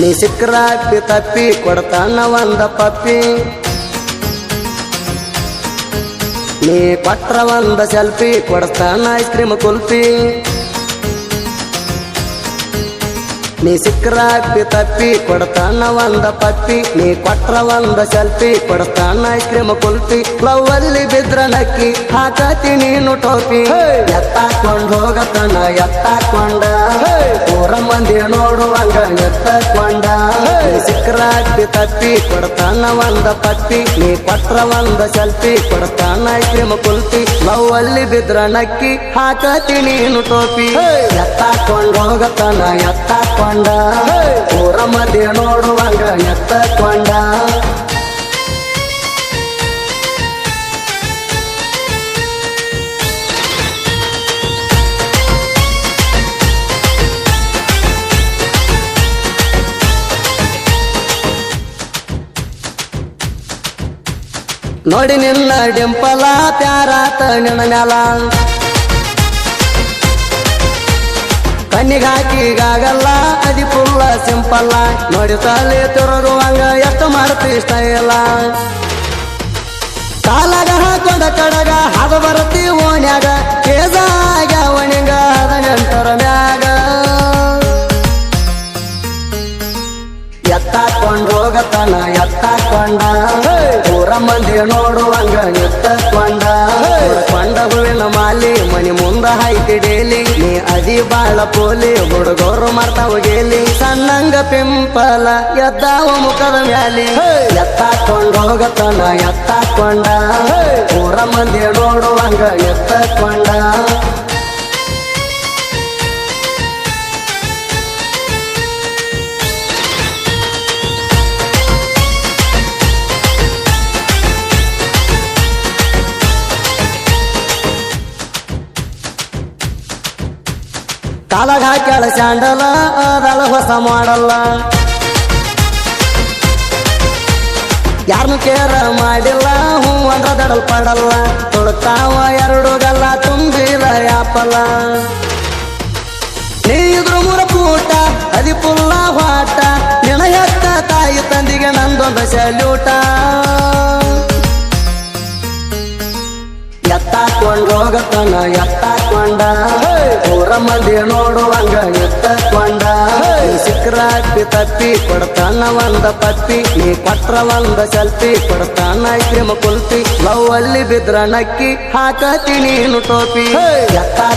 ನೀ ಸಿಕ್ಕ್ರ ಅಪ್ಪಿ ತಪ್ಪಿ, ಕೊಡ್ತಾನ ಒಂದ ಪಪ್ಪಿ. ನೀ ಪಟ್ರ ಒಂದ ಸೆಲ್ಫಿ ಕೊಡ್ತಾನ ಐಸ್ ಕ್ರೀಮ್ ಕುಲ್ಫಿ ನೀ ಸಿಕ್ಕ್ರ ಅಪ್ಪಿ ತಪ್ಪಿ ಕೊಡ್ತಾನ ಒಂದ ಪಪ್ಪಿ ನೀ ಕೊಟ್ರ ಒಂದ ಸೆಲ್ಫಿ ಕೊಡ್ತಾನ ಕ್ರಿಮ ಕ್ರೀಮ್ ಕುಲ್ಫಿ ಲವ್ ಅಲ್ಲಿ ಬಿದ್ರ ನಕ್ಕಿ ಹಾಕತಿ ನೀನು ಟೋಪಿ. ಎತ್ತಾಕೊಂಡ್ ಹೋಗತನ ಎತ್ತಾಕೊಂಡ. ಊರ ಮಂದಿ ನೋಡುವಂಗ ಎತ್ತಾಕೊಂಡ. ಸಿಕ್ಕ್ರ ಅಪ್ಪಿ ತಪ್ಪಿ ಕೊಡ್ತಾನ ಒಂದ ಪಪ್ಪಿ ನೀ ಕೊಟ್ರ ಒಂದ ಸೆಲ್ಫಿ ಕೊಡ್ತಾನ ಕೊಲ್ತಿ ಕುಲ್ಫಿ ಲವ್ ಅಲ್ಲಿ ಬಿದ್ರ ನಕ್ಕಿ ಹಾಕತಿ ನೀನು ಟೋಪಿ. ಎತ್ತಾಕೊಂಡ್. ಹೋಗತನ ಎತ್ತಕೊಂಡ. ಊರ ಮಧ್ಯೆ ನೋಡುವಂಗ ಎತ್ತಕೊಂಡ. ನೋಡಿ ನಿನ್ನ ಡಿಂಪಲ ಪ್ಯಾರಾತ ನಿನ್ನ ಮ್ಯಾಲ ಕಣ್ಣಿಗಾಕಿಗಾಗಲ್ಲ, ಅದಿ ಫುಲ್ಲ ಸಿಂಪಲ್ಲ ನೋಡಿ ತಲೆ ತಿರುಗುವಂಗ ಎಷ್ಟು ಮಾಡ್ತಿ ಇಷ್ಟ ಇಲ್ಲ ಕಾಲಾಗ ಹಾಕೊಂಡ ಕಡಗ, ಹದ ಬರತಿ ಓಣ್ಯಾಗ. ಕೇಜಾಗ ಒಣಿಗ ಹದಿನೆಂಟರ ಮ್ಯಾಗ. ಎತ್ತಾಕೊಂಡ್ ಹೋಗತನ ಎತ್ತಾಕೊಂಡ. ಊರ ಮಂದಿ ನೋಡುವಂಗ ಎತ್ತಕೊಂಡ. ಹಾಯ್ತಿ ಡೇಲಿ ನೀ ಅದಿ ಬಾಳ ಪೋಲಿ, ಹುಡುಗರು ಮಾಡ್ತಾವ ಗೇಲಿ. ಸಣ್ಣಂಗ ಪಿಂಪಲ ಎದ್ದಾವ ಮುಖದ ಮ್ಯಾಲಿ. ಎತ್ತಾಕೊಂಡು ಹೋಗತನ ಎತ್ತಾಕೊಂಡ. ಊರ ಮಂದಿ ನೋಡುವಂಗ ಎತ್ತಕೊಂಡ. ಕಾಲಾಗ ಹಾಕ್ಯಾಳ ಸ್ಯಾಂಡಲ ಅದಳ ಹೊಸ ಮಾಡಲ್ಲ ಯಾರನ್ನು ಕೇರ ಮಾಡಿಲ್ಲ ಹೂ ಅಂದ್ರ ದಡಲ್ ಪಡಲ್ಲ ತೊಳ್ತಾವ ಎರಡು ಗಲ್ಲ ತುಂಬಿದ ಯಾಪಲ್ಲ ನೀ ಇದ್ರು ಮೂರ ಪೂಟ ಅದಿ ಪುಲ್ಲ ವಾಟ ನಿನ ಹೆತ್ತ ತಾಯಿ ತಂದಿಗೆ ನಂದೊಂದ ಸಲ್ಯೂಟ ಎತ್ತಾಕೊಂಡ್ ಹೋಗತನ ಎತ್ತಾಕೊಂಡ. ಊರ ಮಂದಿ ನೋಡುವಂಗ ಎತ್ತಕೊಂಡ. ಕೊಂಡ ಅಪ್ಪಿ ತಪ್ಪಿ ಕೊಡ್ತಾನ ಒಂದ ಪತ್ತಿ. ನೀ ಕೊಟ್ರ ಒಂದ ಸೆಲ್ಫಿ ಕೊಡ್ತಾನ ಐಸ್ ಕುಲ್ತಿ. ಲವ್ ಅಲ್ಲಿ ಬಿದ್ರ ನಕ್ಕಿ ಹಾಕತಿ ನೀನು ಟೋಪಿ. ಎತ್ತಾಕೊಂಡ್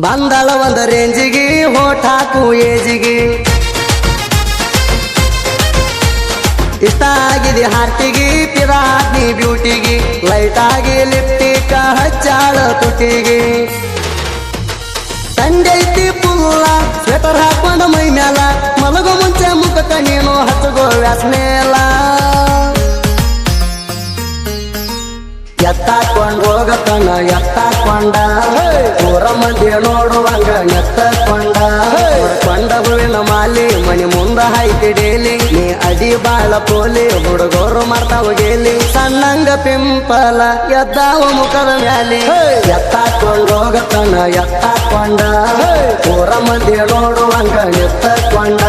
ಬಂದಳ ಒಂದ ರೇಂಜಿಗೆ, ಹೋಟ್ ಹಾಕು ಏಜಿಗೆ. ಇಷ್ಟ ಆಗಿದೆ ಹಾರ್ಟಿಗೆ ಪಿರಾಟ್ನಿ ಬ್ಯೂಟಿಗೆ. ಲೈಟ್ ಆಗಿ ಲಿಪ್ಟಿಕ ಹಚ್ಚಾಳ ತುಟಿಗೆ. ತಂಡೈತಿ ಪುಲ್ಲ ಸ್ವೆಟರ್ ಹಾಕೊಂಡ ಮೈ ಮ್ಯಾಲ. ಮಲಗೋ ಮುಂಚೆ ಮುಖಕ್ಕ ನೀನು ಹಚ್ಚಗೋ ವ್ಯಾಸ್ಮೇಲ ಎತ್ತಾಕೊಂಡ್ ಹೋಗತನ ಎತ್ತಾಕೊಂಡ ಊರ ಮಂದಿ ನೋಡುವಂಗ ನೆತ್ತ ಕೊಂಡ ಹೂವಿನ ಮಾಲಿ ಮನಿ ಮುಂದ ಹಾಯ್ತಿ ಡೇಲಿ. ನೀ ಅಡಿ ಬಾಳ ಪೋಲಿ ಹುಡುಗರು ಮಾಡ್ತಾವ ಗೇಲಿ. ಸಣ್ಣಂಗ ಪಿಂಪಲ ಎದ್ದಾವ ಮುಖದ ಮ್ಯಾಲಿ. ಎತ್ತಾಕೊಂಡ್ ಹೋಗತನ ಎತ್ತಾಕೊಂಡ. ಊರ ಮಂದಿ ನೋಡುವಂಗ ಎತ್ತಕೊಂಡ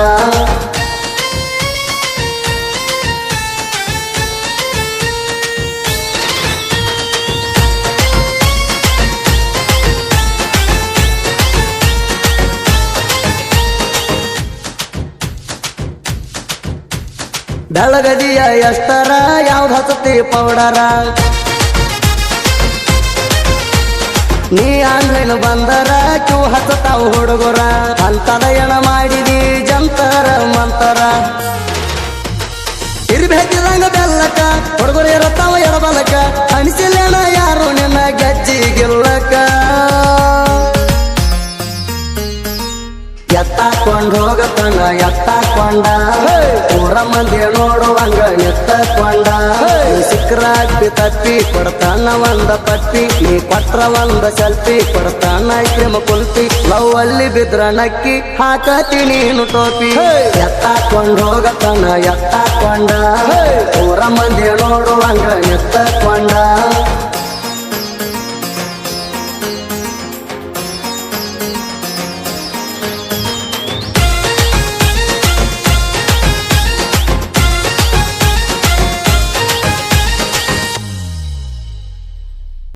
ಬೆಳಗದಿಯ ಎಷ್ಟರ, ಯಾವ್ದು ಹಸತಿ ಪೌಡರ? ನೀ ಆನ್ಲೈನ್ ಬಂದರ, ಕ್ಯೂ ಹಸತಾವ್ ಹುಡುಗರ? ಅಂತದ ಎಣ ಮಾಡಿದಿ ಜಂತರ ಮಂತರ. ಇರ್ಬೇಕಿದಂಗ ಬೆಲ್ಲಕ, ಹುಡುಗರು ಇರತ್ತಾವ ಎಡಬಲಕ ಅನಿಸಿಲ್ಲೇನ ಎತ್ತಾಕೊಂಡ್. ಹೋಗತನ ಎತ್ತಾಕೊಂಡ. ಊರ ಮಂದಿ ನೋಡುವಂಗ ಎತ್ತಕೊಂಡ. ಕೊಂಡ ಸಿಕ್ರಾಪಿ ತಪ್ಪಿ ಕೊಡ್ತಾನ ಒಂದ ಪಟ್ಟಿ. ನೀ ಕೊಟ್ರ ಒಂದ ಸೆಲ್ಫಿ ಕೊಡ್ತಾನ ಕ್ರಿಮ ಕುಲ್ಪಿ. ಲವ್ ಅಲ್ಲಿ ಬಿದ್ರ ನಕ್ಕಿ ಹಾಕತಿ ನೀನು ಟೋಪಿ. ಎತ್ತಾಕೊಂಡ್ ಹೋಗತನ ಎತ್ತ ಕೊಂಡ ಊರ ಮಂದಿ ನೋಡುವಂಗ ಎತ್ತಕೊಂಡ.